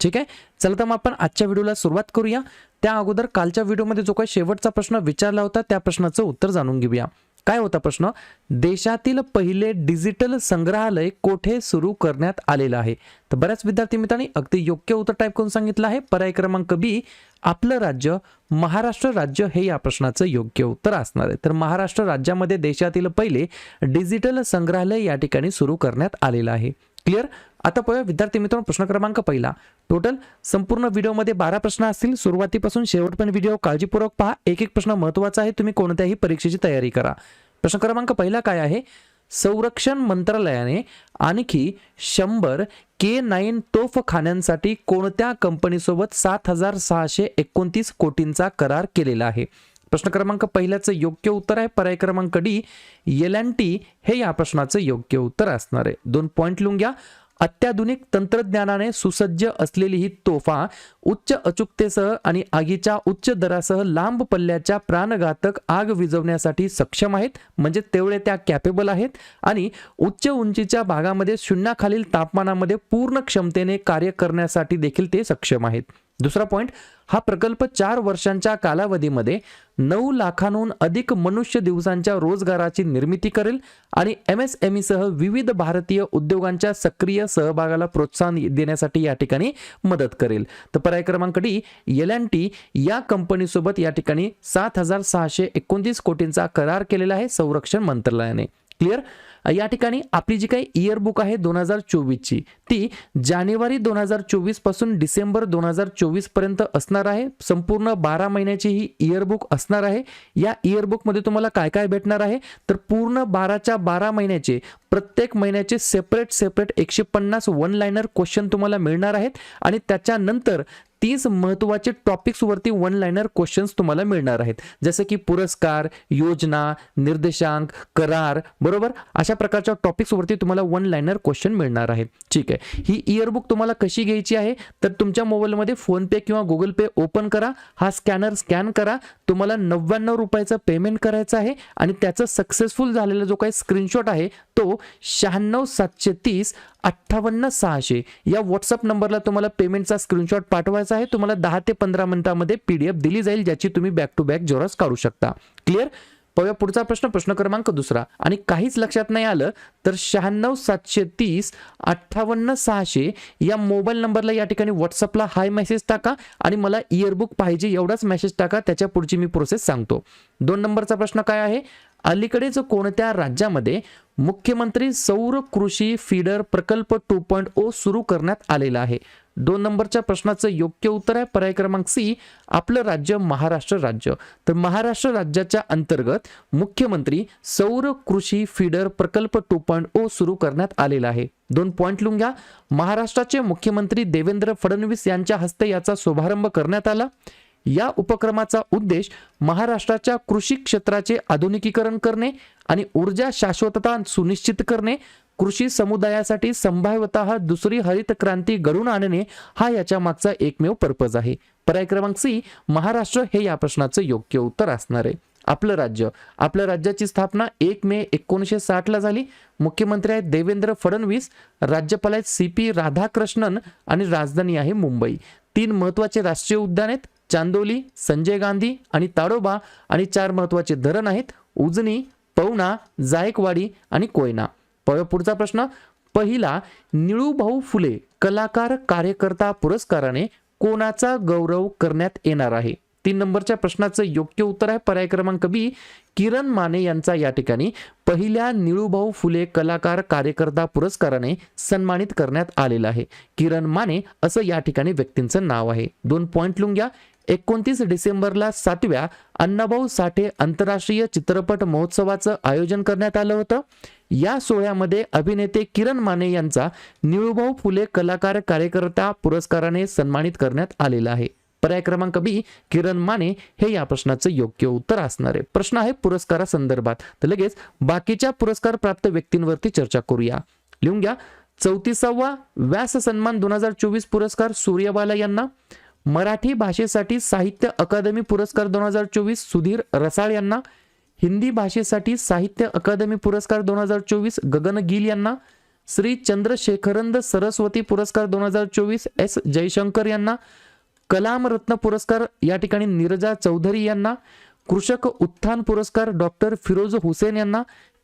ठीक आहे? चला तर मग आपण आजच्या व्हिडिओला सुरुवात करूया. त्या अगोदर कालच्या व्हिडिओमध्ये जो काही शेवटचा प्रश्न विचारला होता त्या प्रश्नाचं उत्तर जाणून घेऊया. काय होता प्रश्न? देशातील पहिले डिजिटल संग्रहालय कोठे सुरू करण्यात आलेलं आहे? तर बऱ्याच विद्यार्थी मित्रांनी अगदी योग्य उत्तर टाईप करून सांगितलं आहे. पर्याय क्रमांक बी आपलं राज्य महाराष्ट्र राज्य हे या प्रश्नाचं योग्य उत्तर असणार आहे. तर महाराष्ट्र राज्यामध्ये देशातील पहिले डिजिटल संग्रहालय या ठिकाणी सुरू करण्यात आलेलं आहे. क्लिअर आता पाहूया विद्यार्थी मित्रांनो प्रश्न क्रमांक पहिला. टोटल संपूर्ण व्हिडिओमध्ये बारा प्रश्न असतील. सुरुवातीपासून शेवटपर्यंत व्हिडिओ काळजीपूर्वक पहा. एक एक प्रश्न महत्त्वाचा आहे. तुम्ही कोणत्याही परीक्षेची तयारी करा. प्रश्न क्रमांक पहिला काय आहे? संरक्षण मंत्रालयाने आणखी शंभर के नाईन तोफखान्यांसाठी कोणत्या कंपनीसोबत सात हजार सहाशे एकोणतीस कोटींचा करार केलेला आहे? प्रश्न क्रमांक पहिल्याचं योग्य उत्तर आहे. पर्याय क्रमांक डी एल अँड टी हे या प्रश्नाचं योग्य उत्तर असणार आहे. दोन पॉईंट लिहून घ्या. अत्याधुनिक तंत्रज्ञानाने सुसज्ज असलेली ही तोफा उच्च अचूकतेसह आणि आगीच्या उच्च दरासह लांब पल्ल्याच्या प्राणघातक आग विझवण्यासाठी सक्षम आहेत. म्हणजे तेवढे त्या कॅपेबल आहेत. आणि उच्च उंचीच्या भागामध्ये शून्याखालील तापमानामध्ये पूर्ण क्षमतेने कार्य करण्यासाठी देखील ते सक्षम आहेत. दुसरा पॉइंट हा प्रकल्प चार वर्षांच्या कालावधीमध्ये नऊ लाखांहून अधिक मनुष्य दिवसांच्या रोजगाराची निर्मिती करेल आणि एम एस एम सह विविध भारतीय उद्योगांच्या सक्रिय सहभागाला प्रोत्साहन देण्यासाठी या ठिकाणी मदत करेल. तर पर्याय क्रमांक डी एल अँड टी या कंपनीसोबत या ठिकाणी सात हजार सहाशे एकोणतीस कोटींचा करार केलेला आहे संरक्षण मंत्रालयाने. क्लिअर या ठिकाणी आपली जी काही इयरबुक आहे दोन हजार चोवीसची ती जानेवारी दोन हजार चोवीसपासून डिसेंबर दोन हजार चोवीसपर्यंत असणार आहे. संपूर्ण बारा महिन्याची ही इयरबुक असणार आहे. या इयरबुकमध्ये तुम्हाला काय काय भेटणार आहे? तर पूर्ण बाराच्या बारा महिन्याचे प्रत्येक महिन्याचे सेपरेट सेपरेट एकशे पन्नास वन लाईनर क्वेश्चन तुम्हाला मिळणार आहेत. आणि त्याच्यानंतर तीस महत्त्वाचे टॉपिक्सवरती वन लाईनर क्वेश्चन्स तुम्हाला मिळणार आहेत. जसं की पुरस्कार योजना निर्देशांक करार बरोबर? अशा प्रकारच्या टॉपिक्सवरती तुम्हाला वन लाईनर क्वेश्चन मिळणार आहेत. ठीक आहे. ही इयरबुक तुम्हाला कशी घ्यायची आहे? तर तुमच्या मोबाईलमध्ये फोनपे किंवा गुगल पे ओपन करा. हा स्कॅनर स्कॅन करा. तुम्हाला नव्याण्णव रुपयाचं पेमेंट करायचं आहे आणि त्याचं सक्सेसफुल झालेला जो काही स्क्रीनशॉट आहे तो शहाण्णव सातशे तीस अठ्ठावन्न सहाशे. या व्हॉट्सअप नंबरला तुम्हाला पेमेंटचा स्क्रीनशॉट पाठवायचा आहे. तुम्हाला दहा ते पंधरा मिनिटांमध्ये पीडीएफ दिली जाईल ज्याची तुम्ही बॅक टू बॅक जोरस काढू शकता. क्लिअर पाहूया पुढचा प्रश्न प्रश्न क्रमांक दुसरा. आणि काहीच लक्षात नाही आलं तर शहाण्णव सातशे तीस अठ्ठावन्न सहाशे या मोबाईल नंबरला या ठिकाणी व्हॉट्सअपला हाय मेसेज टाका आणि मला इयरबुक पाहिजे एवढाच मेसेज टाका त्याच्या पुढची मी प्रोसेस सांगतो. दोन नंबरचा प्रश्न काय आहे? अलीकडेच कोणत्या राज्यामध्ये मुख्यमंत्री सौर कृषी फीडर प्रकल्प टू पॉईंट ओ सुरू करण्यात आलेला आहे. दोन नंबरच्या प्रश्नाचं योग्य उत्तर आहे. पर्याय क्रमांक सी आपलं राज्य महाराष्ट्र राज्य. तर महाराष्ट्र राज्याच्या अंतर्गत मुख्यमंत्री सौर कृषी फीडर प्रकल्प टू पॉईंट ओ सुरू करण्यात आलेला आहे. दोन पॉईंट लिहून घ्या. महाराष्ट्राचे मुख्यमंत्री देवेंद्र फडणवीस यांच्या हस्ते याचा शुभारंभ करण्यात आला. या उपक्रमाचा उद्देश महाराष्ट्राच्या कृषी क्षेत्राचे आधुनिकीकरण करणे आणि ऊर्जा शाश्वतता सुनिश्चित करणे कृषी समुदायासाठी संभाव्यतः दुसरी हरित क्रांती घडून आणणे हा याच्या मागचा एकमेव पर्पज आहे. पर्याय क्रमांक सी महाराष्ट्र हे या प्रश्नाचं योग्य उत्तर असणार आहे. आपलं राज्य. आपल्या राज्याची स्थापना एक मे एकोणीसशे साठला झाली. मुख्यमंत्री आहेत देवेंद्र फडणवीस राज्यपाल आहेत सी पी राधाकृष्णन आणि राजधानी आहे मुंबई. तीन महत्त्वाचे राष्ट्रीय उद्यान आहेत. चांदोली संजय गांधी आणि ताडोबा आणि चार महत्त्वाचे धरण आहेत उजनी पवना जायकवाडी आणि कोयना. पुढचा प्रश्न. पहिला निळूभाऊ फुले कलाकार कार्यकर्ता पुरस्काराने कोणाचा गौरव करण्यात येणार आहे? तीन नंबरच्या प्रश्नाचं योग्य उत्तर आहे. पर्याय क्रमांक बी किरण माने यांचा या ठिकाणी पहिल्या निळूभाऊ फुले कलाकार कार्यकर्ता पुरस्काराने सन्मानित करण्यात आलेला आहे. किरण माने असं या ठिकाणी व्यक्तींचं नाव आहे. दोन पॉईंट लिहून घ्या. एकोणतीस डिसेंबरला सातव्या अण्णाभाऊ साठे आंतरराष्ट्रीय चित्रपट महोत्सवाचं आयोजन करण्यात आलं होतं. या सोहळ्यामध्ये अभिनेते किरण माने यांचा निळूभाऊ फुले कलाकार कार्यकर्ता पुरस्काराने सन्मानित करण्यात आलेला आहे. पर्याय क्रमांक बी किरण माने हे या प्रश्नाचं योग्य उत्तर असणार आहे. प्रश्न आहे पुरस्कारासंदर्भात. तर लगेच बाकीच्या पुरस्कार प्राप्त व्यक्तींवरती चर्चा करूया. लिहून घ्या. चौतीसावा व्यास सन्मान दोन हजार चोवीस पुरस्कार सूर्यबाला यांना. मराठी भाषेसाठी साहित्य अकादमी पुरस्कार दोन हजार चोवीस सुधीर रसाळ यांना. हिंदी भाषेसाठी साहित्य अकादमी पुरस्कार दोन हजार चोवीस गगन गिल यांना. श्री चंद्रशेखरंद सरस्वती पुरस्कार दोन हजार चोवीस एस जयशंकर यांना. कलाम रत्न पुरस्कार या ठिकाणी नीरजा चौधरी यांना कृषक उत्थान पुरस्कार डॉक्टर फिरोज हुसेन यांना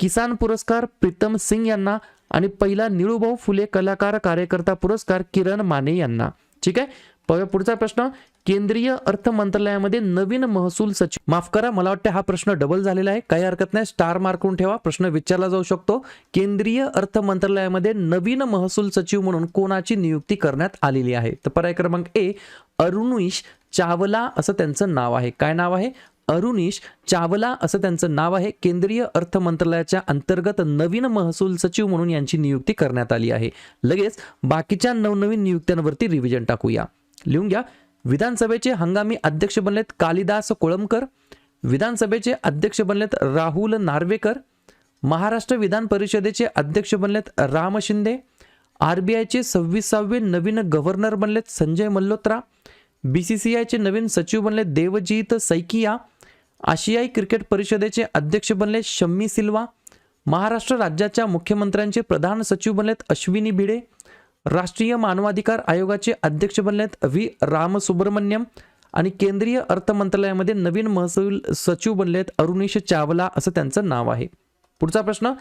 किसान पुरस्कार प्रीतम सिंग यांना आणि पहिला निळूभाऊ फुले कलाकार कार्यकर्ता पुरस्कार किरण माने यांना. ठीक आहे? पुढचा प्रश्न. केंद्रीय अर्थ मंत्रालयामध्ये नवीन महसूल सचिव. माफ करा मला वाटतं हा प्रश्न डबल झालेला आहे. काही हरकत नाही. स्टार मार्क करून ठेवा. प्रश्न विचारला जाऊ शकतो. केंद्रीय अर्थ मंत्रालयामध्ये नवीन महसूल सचिव म्हणून कोणाची नियुक्ती करण्यात आलेली आहे? तर पर्याय क्रमांक ए अरुणीश चावला असं त्यांचं नाव आहे. काय नाव आहे? अरुणीश चावला असं त्यांचं नाव आहे. केंद्रीय अर्थ मंत्रालयाच्या अंतर्गत नवीन महसूल सचिव म्हणून यांची नियुक्ती करण्यात आली आहे. लगेच बाकीच्या नवनवीन नियुक्त्यांवरती रिव्हिजन टाकूया. लिहून घ्या. विधानसभेचे हंगामी अध्यक्ष बनलेत कालिदास कोळंबकर. विधानसभेचे अध्यक्ष बनलेत राहुल नार्वेकर. महाराष्ट्र विधान परिषदेचे अध्यक्ष बनलेत राम शिंदे. आर बी आयचे सव्वीसावे नवीन गव्हर्नर बनलेत Sanjay Malhotra. B C C आयचे नवीन सचिव बनले देवजीत सैकिया. आशियाई क्रिकेट परिषदेचे अध्यक्ष बनले शम्मी सिल्वा. महाराष्ट्र राज्याच्या मुख्यमंत्र्यांचे प्रधान सचिव बनलेत अश्विनी भिडे. राष्ट्रीय मानवाधिकार आयोगाचे अध्यक्ष बनलेत व्ही. रामसुब्रमण्यम आणि केंद्रीय अर्थ मंत्रालयामध्ये नवीन महसूल सचिव बनलेत अरुणेश चावला असं त्यांचं नाव आहे. पुढचा प्रश्न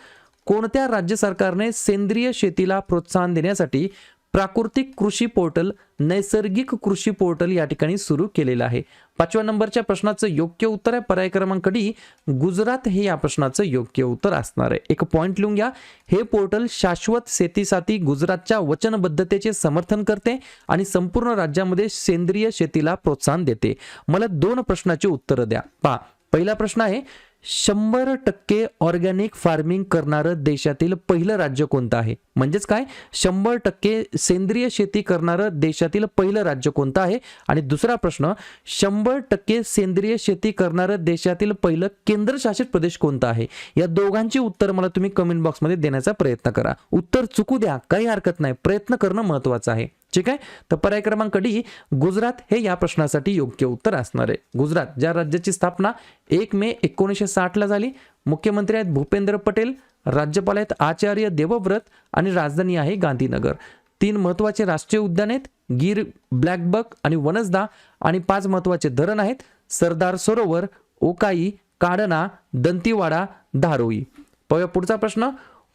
कोणत्या राज्य सरकारने सेंद्रिय शेतीला प्रोत्साहन देण्यासाठी प्राकृतिक कृषी पोर्टल नैसर्गिक कृषी पोर्टल या ठिकाणी सुरू केलेलं आहे. पाचव्या नंबरच्या प्रश्नाचं योग्य उत्तर आहे. पर्याय क्रमांक डी गुजरात हे या प्रश्नाचं योग्य उत्तर असणार आहे. एक पॉइंट लिहून घ्या. हे पोर्टल शाश्वत शेतीसाठी गुजरातच्या वचनबद्धतेचे समर्थन करते आणि संपूर्ण राज्यामध्ये सेंद्रिय शेतीला प्रोत्साहन देते. मला दोन प्रश्नाची उत्तरं द्या. पहा पहिला प्रश्न आहे शंभर टक्के ऑर्गॅनिक फार्मिंग करणारं देशातील पहिलं राज्य कोणतं आहे? म्हणजेच काय? शंभर टक्के सेंद्रिय शेती करणारं देशातील पहिलं राज्य कोणतं आहे? आणि दुसरा प्रश्न शंभर टक्के सेंद्रिय शेती करणारं देशातील पहिलं केंद्रशासित प्रदेश कोणता आहे? या दोघांची उत्तर मला तुम्ही कमेंट बॉक्समध्ये देण्याचा प्रयत्न करा. उत्तर चुकू द्या काही हरकत नाही. प्रयत्न करणं महत्वाचं आहे. ठीक आहे? तर पर्याय क्रमांक डी गुजरात हे या प्रश्नासाठी योग्य उत्तर असणार आहे. गुजरात ज्या राज्याची स्थापना एक मे एकोणीसशे साठला झाली मुख्यमंत्री आहेत भूपेंद्र पटेल राज्यपाल आहेत आचार्य देवव्रत आणि राजधानी आहे गांधीनगर. तीन महत्त्वाचे राष्ट्रीय उद्यान आहेत गिर ब्लॅकबक आणि वनसदा आणि पाच महत्त्वाचे धरण आहेत सरदार सरोवर ओकाई काडना दंतीवाडा धारोई. पाहूया पुढचा प्रश्न.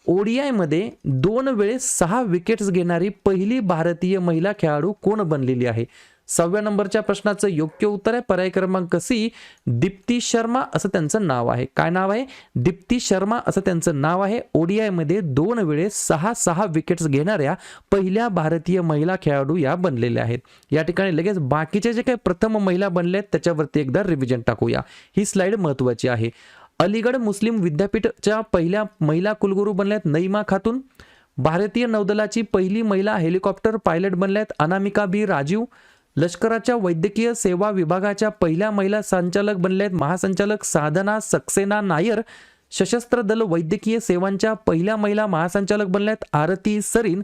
ओडीआयमध्ये दोन वेळेस सहा विकेट्स घेणारी पहिली भारतीय महिला खेळाडू कोण बनलेली आहे? सहाव्या नंबरच्या प्रश्नाचं योग्य उत्तर आहे. पर्याय क्रमांक सी दीप्ती शर्मा असं त्यांचं नाव आहे. काय नाव आहे? दीप्ती शर्मा असं त्यांचं नाव आहे. ओडीआयमध्ये दोन वेळेस सहा सहा विकेट्स घेणाऱ्या पहिल्या भारतीय महिला खेळाडू या बनलेल्या आहेत. या ठिकाणी लगेच बाकीचे जे काही प्रथम महिला बनले आहेत त्याच्यावरती एकदा रिव्हिजन टाकूया. ही स्लाइड महत्वाची आहे. अलीगड मुस्लिम विद्यापीठच्या पहिल्या महिला कुलगुरू बनल्यात नईमा खातून. भारतीय नौदलाची पहिली महिला हेलिकॉप्टर पायलट बनल्यात अनामिका बी. राजीव. लष्कराच्या वैद्यकीय सेवा विभागाच्या पहिल्या महिला संचालक बनल्यात महासंचालक साधना सक्सेना नायर. सशस्त्र दल वैद्यकीय सेवांच्या पहिल्या महिला महासंचालक बनल्यात आरती सरीन.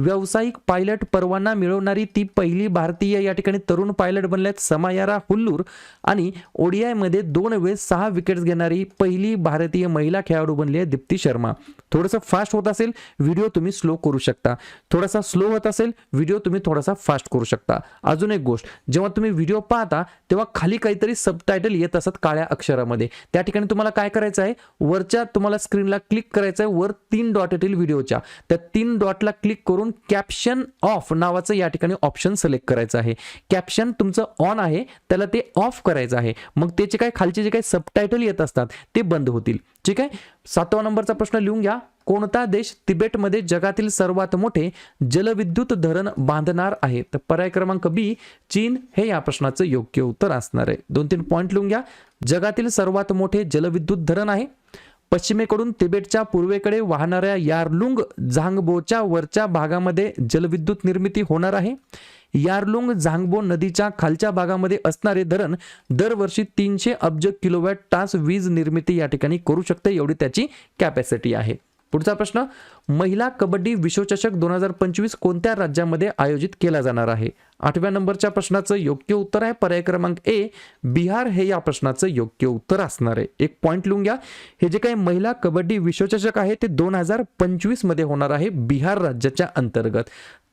व्यावसायिक पायलट परवाना मिळवणारी ती पहिली भारतीय या ठिकाणी तरुण पायलट बनल्यात समायारा हुल्लूर आणि ओडीआयमध्ये दोन वेळेस सहा विकेट्स घेणारी पहिली भारतीय महिला खेळाडू बनली आहे दीप्ती शर्मा. थोडंसं फास्ट होत असेल व्हिडिओ तुम्ही स्लो करू शकता. थोडासा स्लो होत असेल व्हिडिओ तुम्ही थोडासा फास्ट करू शकता. अजून एक गोष्ट जेव्हा तुम्ही व्हिडिओ पाहता तेव्हा खाली काहीतरी सबटायटल येत असत काळ्या अक्षरामध्ये. त्या ठिकाणी तुम्हाला काय करायचं आहे? वरच्या तुम्हाला स्क्रीनला क्लिक करायचं आहे वर तीन डॉट येतील व्हिडिओच्या त्या तीन डॉटला क्लिक करून कॅप्शन ऑफ नावाचं या ठिकाणी ऑप्शन सिलेक्ट करायचं आहे. कॅप्शन तुमचं ऑन आहे त्याला ते ऑफ करायचं आहे. मग त्याचे काय खालचे जे काही सबटायटल येत असतात ते बंद होतील. ठीक आहे? सातवा नंबरचा प्रश्न लिहून घ्या. कोणता देश तिबेटमध्ये जगातील सर्वात मोठे जलविद्युत धरण बांधणार आहे? तर पर्याय क्रमांक बी चीन हे या प्रश्नाचं योग्य उत्तर असणार आहे. दोन तीन पॉईंट लिहून घ्या. जगातील सर्वात मोठे जलविद्युत धरण आहे. पश्चिमेकडून तिबेटच्या पूर्वेकडे वाहणाऱ्या यारलुंग झांगबोच्या वरच्या भागामध्ये जलविद्युत निर्मिती होणार आहे. यारलुंग झांगबो नदीच्या खालच्या भागामध्ये असणारे धरण दरवर्षी तीनशे अब्ज किलोवॅट तास वीज निर्मिती या ठिकाणी करू शकते एवढी त्याची कॅपॅसिटी आहे. पुढचा प्रश्न महिला कबड्डी विश्वचषक दोन हजार पंचवीस कोणत्या राज्यामध्ये आयोजित केला जाणार आहे? आठव्या नंबरच्या प्रश्नाचं योग्य उत्तर आहे. पर्याय क्रमांक ए बिहार हे या प्रश्नाचं योग्य उत्तर असणार आहे. एक पॉईंट लिहून घ्या. हे जे काही महिला कबड्डी विश्वचषक आहे ते दोन हजार पंचवीसमध्ये होणार आहे बिहार राज्याच्या अंतर्गत.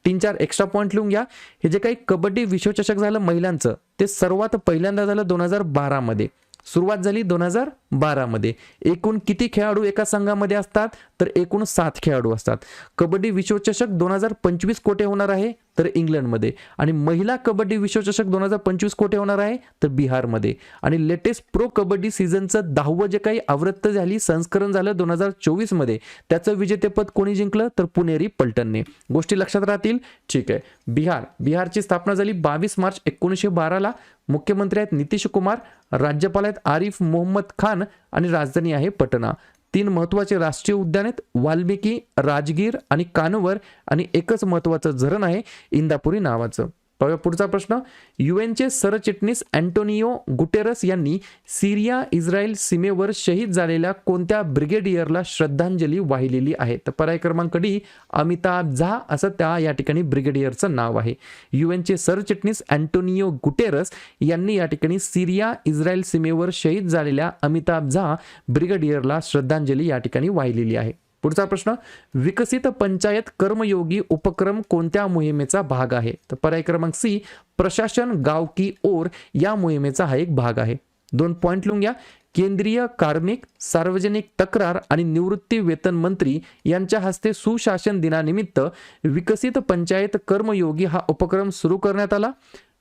तीन चार एक्स्ट्रा पॉईंट लिहून घ्या. हे जे काही कबड्डी विश्वचषक झालं महिलांचं ते सर्वात पहिल्यांदा झालं दोन हजार बारामध्ये सुरुवात झाली दोन हजार बारामध्ये. एकूण किती खेळाडू एका संघामध्ये असतात? तर एकूण सात खेळाडू असतात. कबड्डी विश्वचषक दोन हजार पंचवीस कोठे होणार आहे? तर इंग्लंडमध्ये. आणि महिला कबड्डी विश्वचषक दोन हजार पंचवीस कोठे होणार आहे? तर बिहारमध्ये. आणि लेटेस्ट प्रो कबड्डी सीझनचं दहावं जे काही आवृत्त झाली संस्करण झालं दोन हजार चोवीसमध्ये. त्याचं विजेतेपद कोणी जिंकलं? तर पुणेरी पलटणने. गोष्टी लक्षात राहतील? ठीक आहे. बिहार. बिहारची स्थापना झाली बावीस मार्च एकोणीसशे बाराला. मुख्यमंत्री आहेत नितीश कुमार राज्यपाल आहेत आरिफ मोहम्मद खान आणि राजधानी आहे पटना. तीन महत्त्वाचे राष्ट्रीय उद्यान आहेत. वाल्मिकी राजगीर आणि कानवर आणि एकच महत्वाचं धरण आहे इंदापुरी नावाचं. पाहूया पुढचा प्रश्न. युएनचे सरचिटणीस अँटोनियो गुटेरस यांनी सिरिया इस्रायल सीमेवर शहीद झालेल्या कोणत्या ब्रिगेडियरला श्रद्धांजली वाहिलेली आहे? तर पर्याय क्रमांक डी अमिताभ झा असं त्या या ठिकाणी ब्रिगेडियरचं नाव आहे. युएनचे सरचिटणीस अँटोनियो गुटेरस यांनी या ठिकाणी सिरिया इस्रायल सीमेवर शहीद झालेल्या अमिताभ झा ब्रिगेडियरला श्रद्धांजली या ठिकाणी वाहिलेली आहे. पुढचा प्रश्न विकसित पंचायत कर्मयोगी उपक्रम कोणत्या मोहिमेचा भाग आहे? तर पर्याय क्रमांक सी प्रशासन गाव की ओर या मोहिमेचा हा एक भाग आहे. दोन पॉईंट लिहून घ्या. केंद्रीय कार्मिक सार्वजनिक तक्रार आणि निवृत्ती वेतन मंत्री यांच्या हस्ते सुशासन दिनानिमित्त विकसित पंचायत कर्मयोगी हा उपक्रम सुरू करण्यात आला.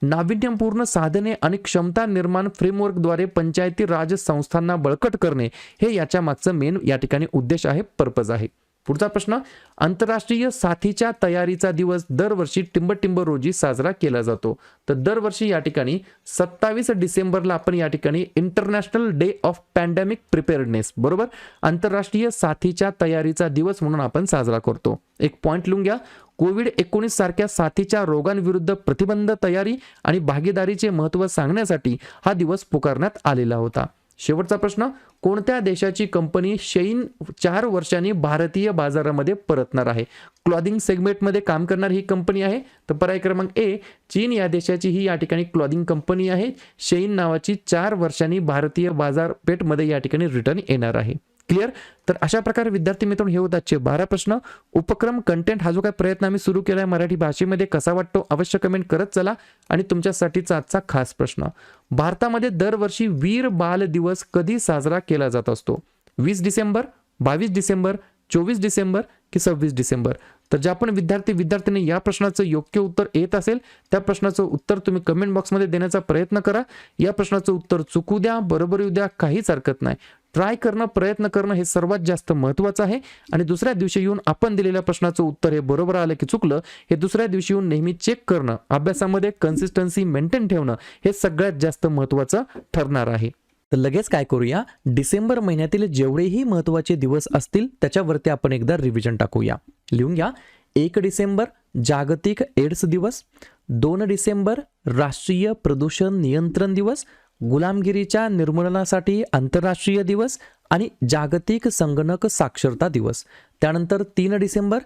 नाविन्यपूर्ण साधने आणि क्षमता निर्माण फ्रेमवर्कद्वारे पंचायती राज संस्थांना बळकट करणे हे याच्या मागचं मेन या ठिकाणी उद्देश आहे पर्पज आहे. पुढचा प्रश्न आंतरराष्ट्रीय साथीच्या तयारीचा दिवस दरवर्षी टिंबटिंब रोजी साजरा केला जातो. तर दरवर्षी या ठिकाणी सत्तावीस डिसेंबरला आपण या ठिकाणी international day of pandemic preparedness बरोबर? आंतरराष्ट्रीय साथीच्या तयारीचा दिवस म्हणून आपण साजरा करतो. एक पॉईंट लिहून घ्या. कोविड एकोणीस सारख्या साथीच्या रोगांविरुद्ध प्रतिबंध तयारी आणि भागीदारीचे महत्त्व सांगण्यासाठी हा दिवस पुकारण्यात आलेला होता. शेवटचा प्रश्न कोणत्या देशाची कंपनी शैन चार वर्षांनी भारतीय बाजारामध्ये परतणार आहे? क्लॉदिंग सेगमेंटमध्ये काम करणारी ही कंपनी आहे. तर पर्याय क्रमांक ए चीन या देशाची ही या ठिकाणी क्लॉदिंग कंपनी आहे. शेईन नावाची चार वर्षांनी भारतीय बाजारपेठमध्ये या ठिकाणी रिटर्न येणार आहे. क्लिअर तर अशा प्रकारे विद्यार्थी मित्रांनो हे होतात आजचे बारा प्रश्न. उपक्रम कंटेंट हा जो काही प्रयत्न आम्ही सुरू केला आहे मराठी भाषेमध्ये कसा वाटतो अवश्य कमेंट करत चला. आणि तुमच्यासाठीचा आजचा खास प्रश्न. भारतामध्ये दरवर्षी वीर बाल दिवस कधी साजरा केला जात असतो? वीस डिसेंबर बावीस डिसेंबर चोवीस डिसेंबर की सव्वीस डिसेंबर? तर ज्या पण विद्यार्थी विद्यार्थ्यांनी या प्रश्नाचं योग्य उत्तर येत असेल त्या प्रश्नाचं उत्तर तुम्ही कमेंट बॉक्समध्ये देण्याचा प्रयत्न करा. या प्रश्नाचं उत्तर चुकू द्या बरोबर येऊ द्या काहीच हरकत नाही. ट्राय करणं प्रयत्न करणं हे सर्वात जास्त महत्त्वाचं आहे. आणि दुसऱ्या दिवशी येऊन आपण दिलेल्या प्रश्नाचं उत्तर हे बरोबर आलं की चुकलं हे दुसऱ्या दिवशी येऊन नेहमी चेक करणं अभ्यासामध्ये कन्सिस्टन्सी मेंटेन ठेवणं हे सगळ्यात जास्त महत्त्वाचं ठरणार आहे. तर लगेच काय करूया? डिसेंबर महिन्यातील जेवढेही महत्त्वाचे दिवस असतील त्याच्यावरती आपण एकदा रिव्हिजन टाकूया. लिहून घ्या. एक डिसेंबर जागतिक एड्स दिवस. दोन डिसेंबर राष्ट्रीय प्रदूषण नियंत्रण दिवस. गुलामगिरीच्या निर्मूलनासाठी आंतरराष्ट्रीय दिवस आणि जागतिक संगणक साक्षरता दिवस. त्यानंतर तीन डिसेंबर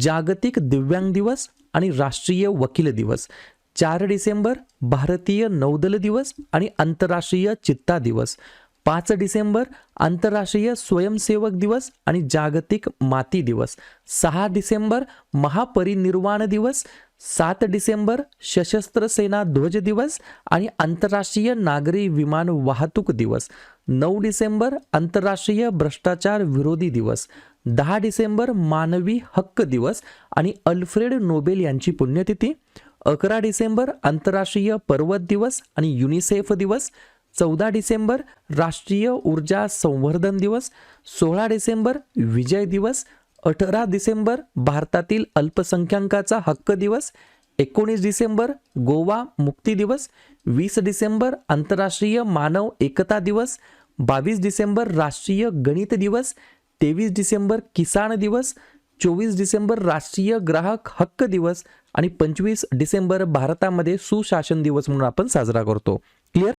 जागतिक दिव्यांग दिवस आणि राष्ट्रीय वकील दिवस. चार डिसेंबर भारतीय नौदल दिवस आणि आंतरराष्ट्रीय चित्ता दिवस. पाच डिसेंबर आंतरराष्ट्रीय स्वयंसेवक दिवस आणि जागतिक माती दिवस. सहा डिसेंबर महापरिनिर्वाण दिवस सात डिसेंबर सशस्त्र सेना ध्वज दिवस आणि आंतरराष्ट्रीय नागरी विमान वाहतूक दिवस. नऊ डिसेंबर आंतरराष्ट्रीय भ्रष्टाचार विरोधी दिवस. दहा डिसेंबर मानवी हक्क दिवस आणि अल्फ्रेड नोबेल यांची पुण्यतिथी. अकरा डिसेंबर आंतरराष्ट्रीय पर्वत दिवस आणि युनिसेफ दिवस. चौदा डिसेंबर राष्ट्रीय ऊर्जा संवर्धन दिवस. सोळा डिसेंबर विजय दिवस अठरा डिसेंबर भारतातील अल्पसंख्याकाचा हक्क दिवस एकोणीस डिसेंबर गोवा मुक्ती दिवस वीस डिसेंबर आंतरराष्ट्रीय मानव एकता दिवस बावीस डिसेंबर राष्ट्रीय गणित दिवस तेवीस डिसेंबर किसान दिवस चोवीस डिसेंबर राष्ट्रीय ग्राहक हक्क दिवस आणि पंचवीस डिसेंबर भारतामध्ये सुशासन दिवस म्हणून आपण साजरा करतो. क्लिअर